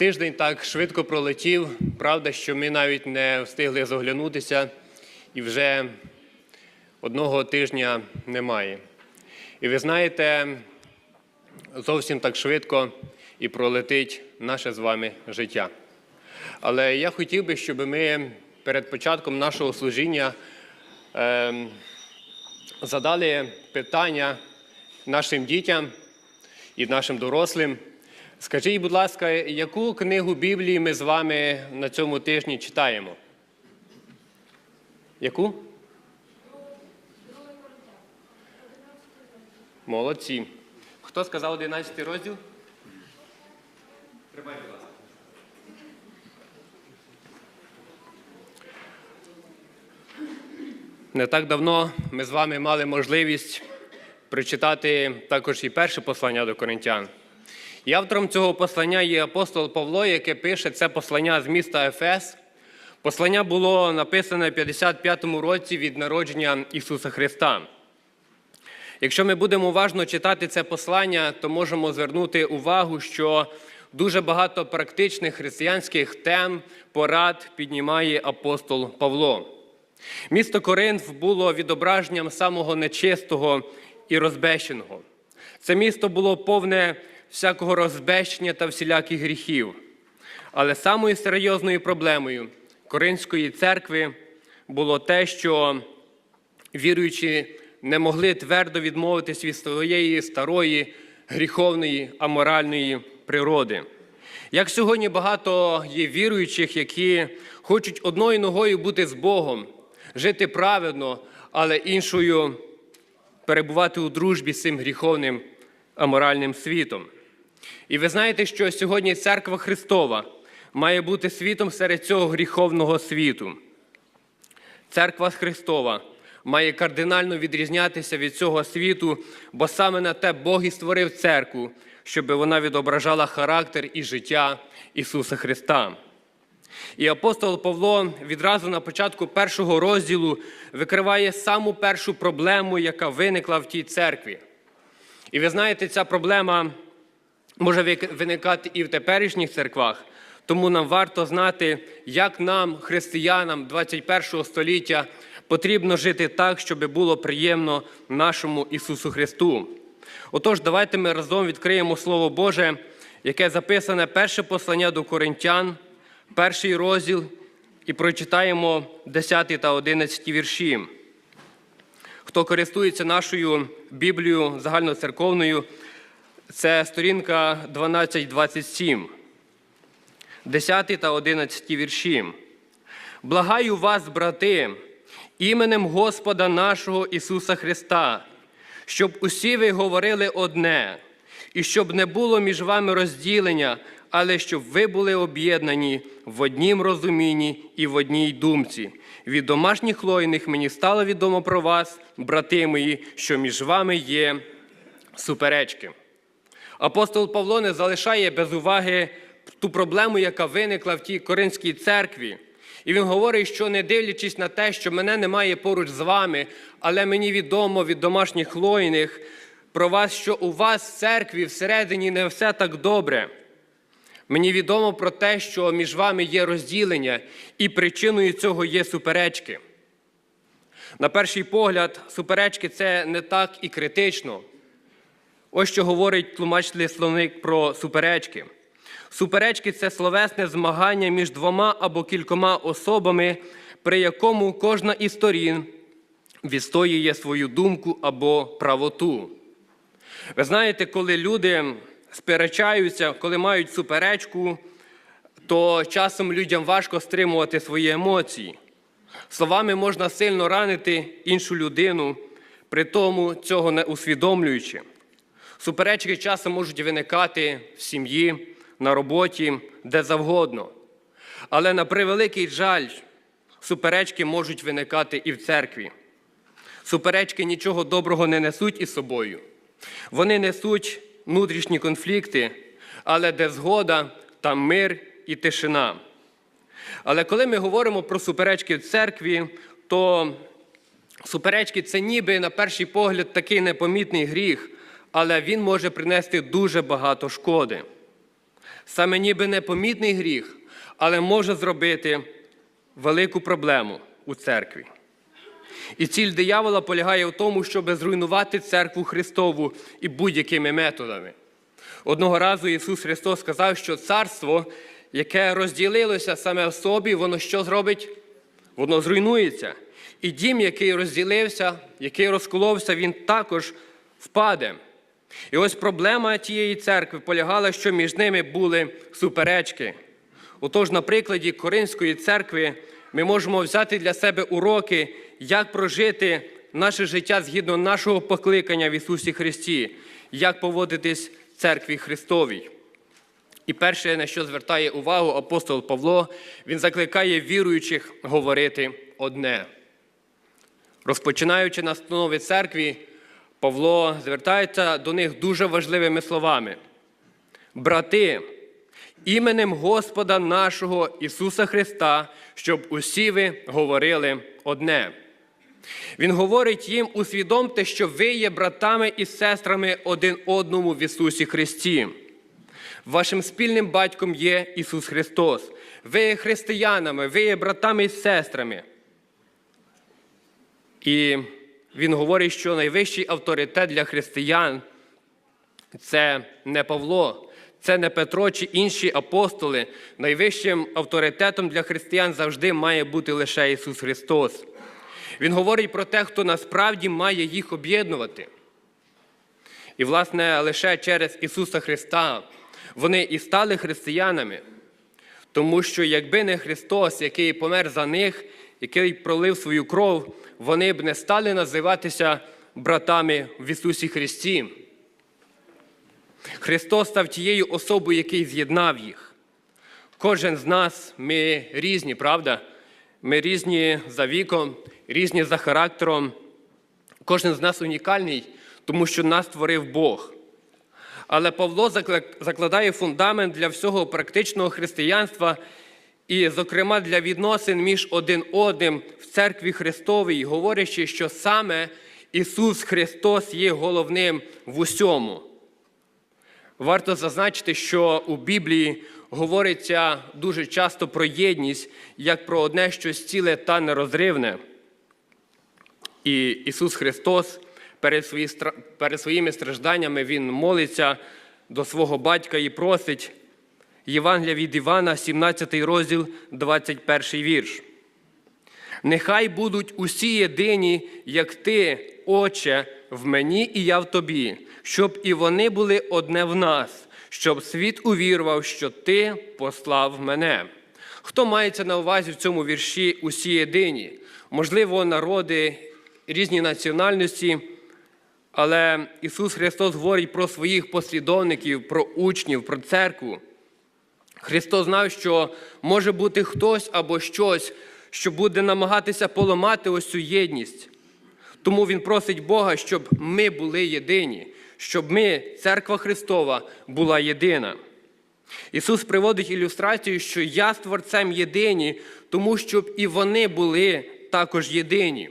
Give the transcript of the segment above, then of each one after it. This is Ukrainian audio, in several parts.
Тиждень так швидко пролетів. Правда, що ми навіть не встигли заглянутися, і вже одного тижня немає. І ви знаєте, зовсім так швидко і пролетить наше з вами життя. Але я хотів би, щоб ми перед початком нашого служіння ем, задали питання нашим дітям і нашим дорослим. Скажіть, будь ласка, яку книгу Біблії ми з вами на цьому тижні читаємо? Яку? Молодці. Хто сказав 11 розділ? Тримай, будь ласка. Не так давно ми з вами мали можливість прочитати також і перше послання до коринтян. І автором цього послання є апостол Павло, яке пише це послання з міста Ефес. Послання було написане в 55-му році від народження Ісуса Христа. Якщо ми будемо уважно читати це послання, то можемо звернути увагу, що дуже багато практичних християнських тем, порад піднімає апостол Павло. Місто Коринф було відображенням самого нечистого і розбещеного. Це місто було повне всякого розбещення та всіляких гріхів. Але самою серйозною проблемою Коринської церкви було те, що віруючі не могли твердо відмовитись від своєї старої гріховної аморальної природи. Як сьогодні багато є віруючих, які хочуть одною ногою бути з Богом, жити праведно, але іншою перебувати у дружбі з цим гріховним аморальним світом. І ви знаєте, що сьогодні церква Христова має бути світом серед цього гріховного світу. Церква Христова має кардинально відрізнятися від цього світу, бо саме на те Бог і створив церкву, щоб вона відображала характер і життя Ісуса Христа. І апостол Павло відразу на початку першого розділу викриває саму першу проблему, яка виникла в тій церкві. І ви знаєте, ця проблема може виникати і в теперішніх церквах, тому нам варто знати, як нам, християнам 21 століття, потрібно жити так, щоб було приємно нашому Ісусу Христу. Отож, давайте ми разом відкриємо Слово Боже, яке записане перше послання до Коринтян, перший розділ, і прочитаємо 10 та 11 вірші. Хто користується нашою Біблією загальноцерковною, це сторінка 1227, 10 та 11 вірші. Благаю вас, брати, іменем Господа нашого Ісуса Христа, щоб усі ви говорили одне, і щоб не було між вами розділення, але щоб ви були об'єднані в однім розумінні і в одній думці. Від домашніх лойних мені стало відомо про вас, брати мої, що між вами є суперечки. Апостол Павло не залишає без уваги ту проблему, яка виникла в тій Коринській церкві. І він говорить, що не дивлячись на те, що мене немає поруч з вами, але мені відомо від домашніх лойних про вас, що у вас в церкві всередині не все так добре. Мені відомо про те, що між вами є розділення, і причиною цього є суперечки. На перший погляд, суперечки це не так і критично. Ось що говорить тлумачний словник про суперечки. Суперечки це словесне змагання між двома або кількома особами, при якому кожна із сторін відстоює свою думку або правоту. Ви знаєте, коли люди сперечаються, коли мають суперечку, то часом людям важко стримувати свої емоції. Словами можна сильно ранити іншу людину, при тому цього не усвідомлюючи. Суперечки часом можуть виникати в сім'ї, на роботі, де завгодно. Але на превеликий жаль, суперечки можуть виникати і в церкві. Суперечки нічого доброго не несуть із собою. Вони несуть внутрішні конфлікти, але де згода, там мир і тишина. Але коли ми говоримо про суперечки в церкві, то суперечки це ніби на перший погляд такий непомітний гріх, але він може принести дуже багато шкоди. саме ніби непомітний гріх, але може зробити велику проблему у церкві. І ціль диявола полягає в тому, щоб зруйнувати церкву Христову і будь-якими методами. Одного разу Ісус Христос сказав, що царство, яке розділилося саме в собі, воно що зробить? Воно зруйнується. І дім, який розділився, який розколовся, він також впаде. І ось проблема тієї церкви полягала, що між ними були суперечки. Отож, на прикладі Коринської церкви ми можемо взяти для себе уроки, як прожити наше життя згідно нашого покликання в Ісусі Христі, як поводитись в церкві Христовій. І перше, на що звертає увагу апостол Павло, він закликає віруючих говорити одне. Розпочинаючи настанови церкві, Павло звертається до них дуже важливими словами. Брати, іменем Господа нашого Ісуса Христа, щоб усі ви говорили одне. Він говорить їм, усвідомте, що ви є братами і сестрами один одному в Ісусі Христі. Вашим спільним батьком є Ісус Христос. Ви є християнами, ви є братами і сестрами. І він говорить, що найвищий авторитет для християн це не Павло, це не Петро чи інші апостоли. Найвищим авторитетом для християн завжди має бути лише Ісус Христос. Він говорить про те, хто насправді має їх об'єднувати. І, власне, лише через Ісуса Христа вони і стали християнами. Тому що якби не Христос, який помер за них, який пролив свою кров, вони б не стали називатися братами в Ісусі Христі. Христос став тією особою, який з'єднав їх. Кожен з нас, ми різні, правда? Ми різні за віком, різні за характером. Кожен з нас унікальний, тому що нас створив Бог. Але Павло закладає фундамент для всього практичного християнства і, зокрема, для відносин між один одним в церкві Христовій, говорячи, що саме Ісус Христос є головним в усьому. Варто зазначити, що у Біблії говориться дуже часто про єдність як про одне щось ціле та нерозривне. І Ісус Христос перед, свої, перед своїми стражданнями Він молиться до свого батька і просить Євангелія від Івана, 17 розділ, 21 вірш. Нехай будуть усі єдині, як ти, Отче, в мені і я в тобі, щоб і вони були одне в нас, щоб світ увірував, що ти послав мене. Хто мається на увазі в цьому вірші усі єдині? Можливо, народи, різні національності, але Ісус Христос говорить про своїх послідовників, про учнів, про церкву. Христос знав, що може бути хтось або щось, що буде намагатися поламати ось цю єдність. Тому Він просить Бога, щоб ми були єдині, щоб ми, церква Христова, була єдина. Ісус приводить ілюстрацію, що я з Творцем єдині, тому щоб і вони були також єдині.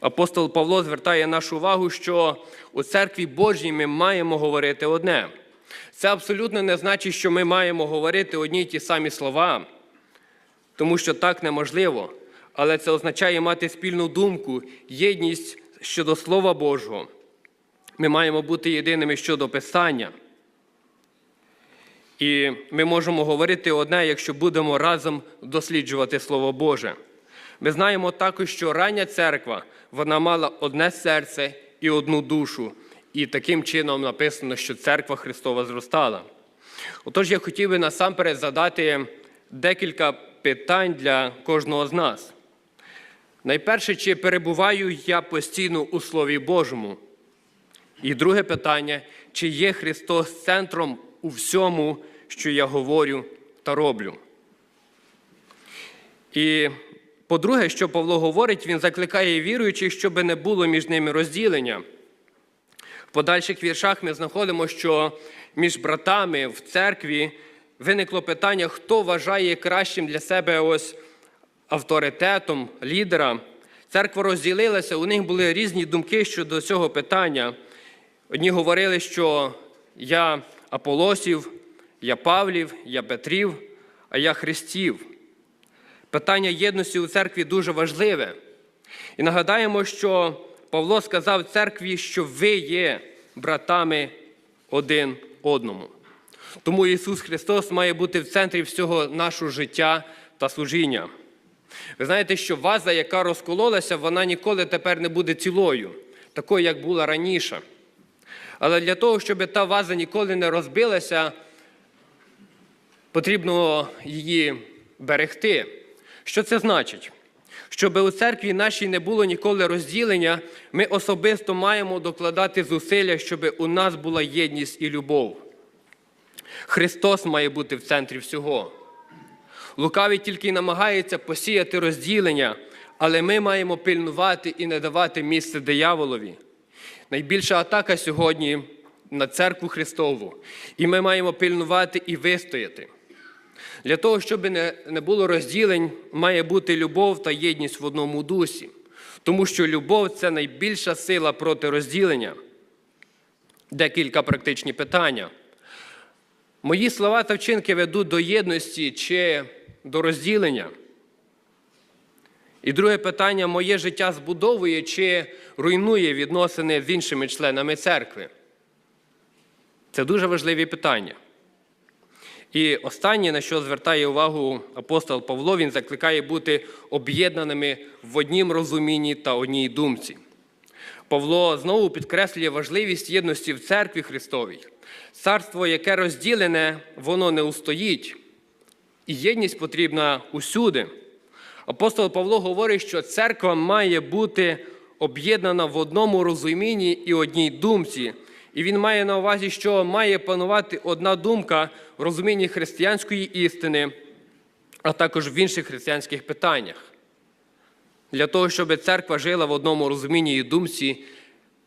Апостол Павло звертає нашу увагу, що у церкві Божій ми маємо говорити одне. Це абсолютно не значить, що ми маємо говорити одні й ті самі слова, тому що так неможливо. Але це означає мати спільну думку, єдність щодо Слова Божого. Ми маємо бути єдиними щодо Писання. І ми можемо говорити одне, якщо будемо разом досліджувати Слово Боже. Ми знаємо також, що рання церква вона мала одне серце і одну душу. І таким чином написано, що церква Христова зростала. Отож, я хотів би насамперед задати декілька питань для кожного з нас. Найперше, чи перебуваю я постійно у Слові Божому? І друге питання, чи є Христос центром у всьому, що я говорю та роблю? І по-друге, що Павло говорить, він закликає віруючих, щоб не було між ними розділення. Подальших віршах ми знаходимо, що між братами в церкві виникло питання, хто вважає кращим для себе ось авторитетом лідера. Церква розділилася, у них були різні думки щодо цього питання. Одні говорили, що я Аполосів, я Павлів, я Петрів, а я Христів. Питання єдності у церкві дуже важливе. І нагадаємо, що Павло сказав церкві, що ви є братами один одному. Тому Ісус Христос має бути в центрі всього нашого життя та служіння. Ви знаєте, що ваза, яка розкололася, вона ніколи тепер не буде цілою, такою, як була раніше. Але для того, щоб та ваза ніколи не розбилася, потрібно її берегти. Що це значить? Щоб у церкві нашій не було ніколи розділення, ми особисто маємо докладати зусилля, щоб у нас була єдність і любов. Христос має бути в центрі всього. Лукавий тільки намагається посіяти розділення, але ми маємо пильнувати і не давати місце дияволові. Найбільша атака сьогодні на церкву Христову, і ми маємо пильнувати і вистояти. Для того, щоб не, було розділень, має бути любов та єдність в одному дусі, тому що любов це найбільша сила проти розділення. Декілька практичні питання. Мої слова та вчинки ведуть до єдності чи до розділення. І друге питання: моє життя збудовує чи руйнує відносини з іншими членами церкви? Це дуже важливі питання. І останнє, на що звертає увагу апостол Павло, він закликає бути об'єднаними в однім розумінні та одній думці. Павло знову підкреслює важливість єдності в церкві Христовій. Царство, яке розділене, воно не устоїть. І єдність потрібна усюди. Апостол Павло говорить, що церква має бути об'єднана в одному розумінні і одній думці. І він має на увазі, що має панувати одна думка в розумінні християнської істини, а також в інших християнських питаннях. Для того, щоб церква жила в одному розумінні і думці,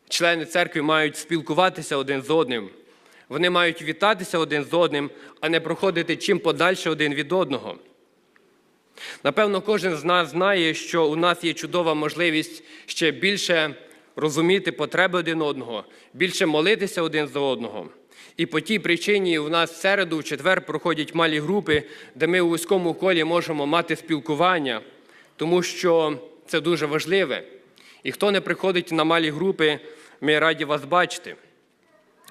члени церкви мають спілкуватися один з одним. Вони мають вітатися один з одним, а не проходити чим подальше один від одного. Напевно, кожен з нас знає, що у нас є чудова можливість ще більше розуміти потреби один одного, більше молитися один за одного. І по тій причині у нас в середу, в четвер проходять малі групи, де ми у вузькому колі можемо мати спілкування, тому що це дуже важливе. І хто не приходить на малі групи, ми раді вас бачити.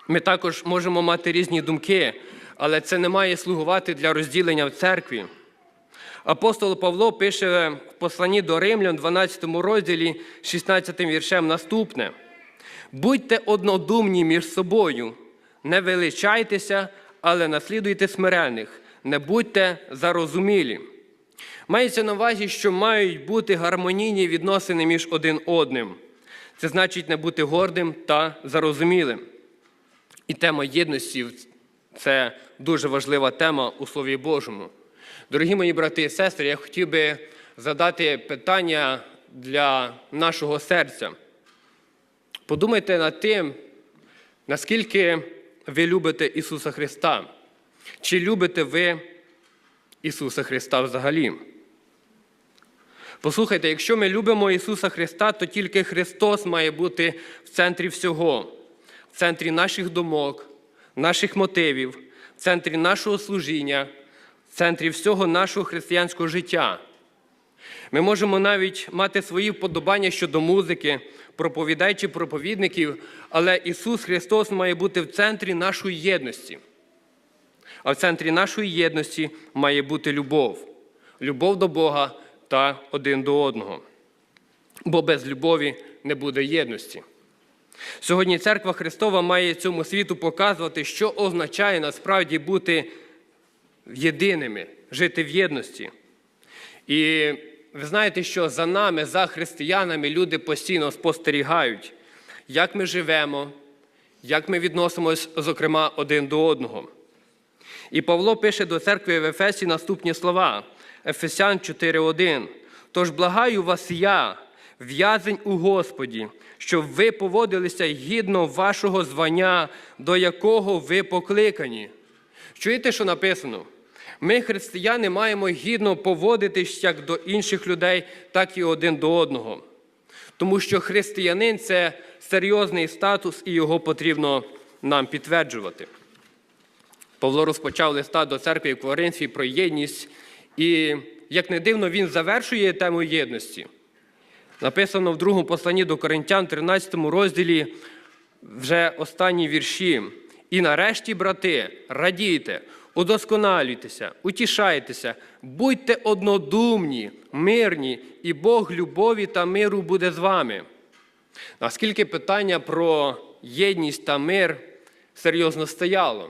Ми також можемо мати різні думки, але це не має слугувати для розділення в церкві. Апостол Павло пише в посланні до Римлян, 12 розділі, 16 віршем наступне: будьте однодумні між собою, не величайтеся, але наслідуйте смирених, не будьте зарозумілі. Мається на увазі, що мають бути гармонійні відносини між один одним. Це значить не бути гордим та зарозумілим. І тема єдності це дуже важлива тема у Слові Божому. Дорогі мої брати і сестри, я хотів би задати питання для нашого серця. Подумайте над тим, наскільки ви любите Ісуса Христа. Чи любите ви Ісуса Христа взагалі? Послухайте, якщо ми любимо Ісуса Христа, то тільки Христос має бути в центрі всього, в центрі наших думок, наших мотивів, в центрі нашого служіння, центрі всього нашого християнського життя. Ми можемо навіть мати свої вподобання щодо музики, проповідай чи проповідників, але Ісус Христос має бути в центрі нашої єдності. А в центрі нашої єдності має бути любов, любов до Бога та один до одного. Бо без любові не буде єдності. Сьогодні Церква Христова має цьому світу показувати, що означає насправді бути єдиними, жити в єдності. І ви знаєте, що за нами, за християнами, люди постійно спостерігають, як ми живемо, як ми відносимось, зокрема, один до одного. І Павло пише до церкви в Ефесі наступні слова Ефесян 4:1. Тож благаю вас я, в'язень у Господі, щоб ви поводилися гідно вашого звання, до якого ви покликані. Чуєте, що написано? Ми, християни, маємо гідно поводитись як до інших людей, так і один до одного. Тому що християнин це серйозний статус, і його потрібно нам підтверджувати. Павло розпочав листа до церкви в Коринфі про єдність, і, як не дивно, він завершує тему єдності. Написано в другому посланні до Коринтян, 13 розділі, вже останні вірші. І нарешті, брати, радійте, удосконалюйтеся, утішайтеся, будьте однодумні, мирні, і Бог любові та миру буде з вами. Наскільки питання про єдність та мир серйозно стояло.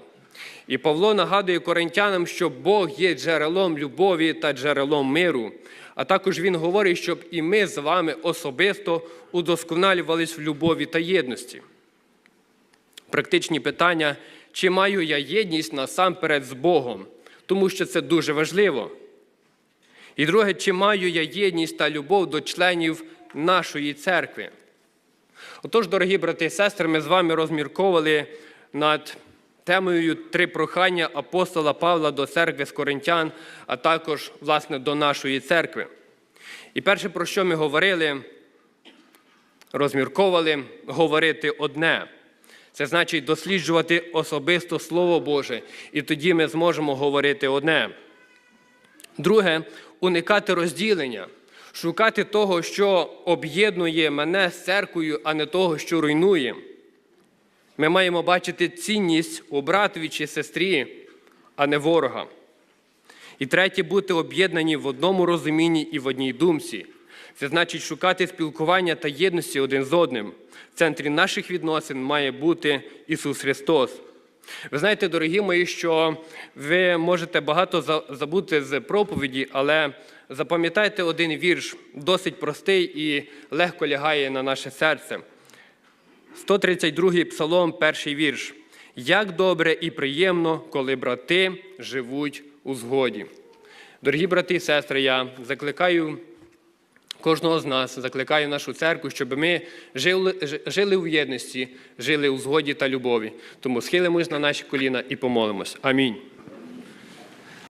І Павло нагадує коринтянам, що Бог є джерелом любові та джерелом миру. А також він говорить, щоб і ми з вами особисто удосконалювались в любові та єдності. Практичні питання, чи маю я єдність насамперед з Богом, тому що це дуже важливо. І друге, чи маю я єдність та любов до членів нашої церкви. Отож, дорогі брати і сестри, ми з вами розмірковували над темою три прохання апостола Павла до церкви з Коринтян, а також, власне, до нашої церкви. І перше, про що ми говорили, розмірковували, говорити одне. Це значить досліджувати особисто Слово Боже, і тоді ми зможемо говорити одне. Друге, уникати розділення, шукати того, що об'єднує мене з церквою, а не того, що руйнує. Ми маємо бачити цінність у братові чи сестрі, а не ворога. І третє, бути об'єднані в одному розумінні і в одній думці. Це значить шукати спілкування та єдності один з одним. В центрі наших відносин має бути Ісус Христос. Ви знаєте, дорогі мої, що ви можете багато забути з проповіді, але запам'ятайте один вірш, досить простий і легко лягає на наше серце. 132 псалом, перший вірш. Як добре і приємно, коли брати живуть у згоді. Дорогі брати і сестри, я закликаю кожного з нас, закликаю нашу церкву, щоб ми жили, жили в єдності, жили у згоді та любові. Тому схилимось на наші коліна і помолимось. Амінь.